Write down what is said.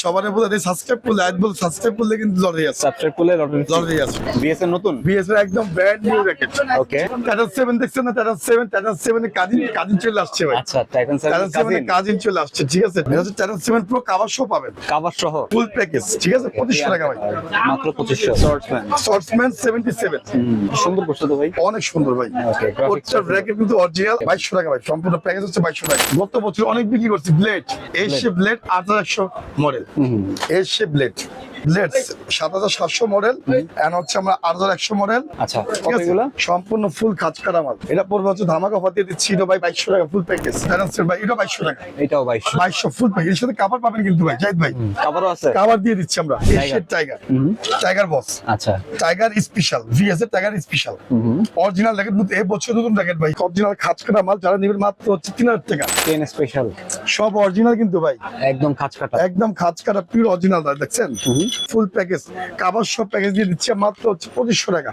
সবার বলে সাবস্ক্রাইব করলে আজ বলে সাবস্ক্রাইব করলে কিন্তু লটারি আছে। সাবস্ক্রাইব করলে লটারি লটারি আছে। বিএসএন নতুন? বিএস একদম brand new racket okay Tata seven দেখছেন না? Tata seven Tata seven cousin cousin চলে আসছে ভাই। আচ্ছা Titan Tata service seven cousin cousin চলে আসছে ঠিক আছে? এটা Tata seven pro cover show পাবেন। কাভার সহ ফুল প্যাকেজ ঠিক আছে? পঁচিশশো টাকা ভাই। মাত্র পঁচিশশো। শর্টসম্যান শর্টসম্যান সেভেন্টি সেভেন সুন্দর করছে তো ভাই। অনেক সুন্দর ভাই। প্রত্যেকটা র্যাকেট কিন্তু অরিজিনাল বাইশশো টাকা ভাই। সম্পূর্ণ প্যাকেজ হচ্ছে বাইশশো টাকা। গত বছর অনেক বিক্রি করছি। ব্লেড সে ব্লেড আট হাজার একশো মডেল এর সে ব্লেড ব্লেড সাত হাজার সাতশো মডেল এন্ড হচ্ছে আমরা আট হাজার একশো মডেল আচ্ছা ঠিক আছে? সম্পূর্ণ ফুল কাজ করা মাল। এটা পড়বে হচ্ছে ধামাকা অফার দিয়ে দিচ্ছি। এটা ভাই বাইশশো টাকা ফুল প্যাকেজ ভাই এটা বাইশশো টাকা। এটাও বাইশ বাইশশো ফুল প্যাকেজ এর সাথে কাভার পাবেন কিন্তু ভাই জাহিদ ভাই। কাভারও আছে। কাভার দিয়ে দিচ্ছি আমরা। এশিয়ার টাইগার টাইগার বস আচ্ছা। টাইগার স্পেশাল ভিএস এর টাইগার স্পেশাল অরিজিনাল র্যাকেট নতুন এই বছর নতুন র্যাকেট ভাই। অরিজিনাল খাঁচ কাটা মাল যারা নেবেন মাত্র হচ্ছে তিন হাজার টাকা। টেন স্পেশাল সব অরিজিনাল কিন্তু ভাই। একদম খাঁচ কাটা। একদম খাঁচ কাটা পিওর অরিজিনাল দেখছেন? ফুল প্যাকেজ কাবার সব প্যাকেজ দিয়ে দিচ্ছে মাত্র হচ্ছে পঁচিশশো টাকা।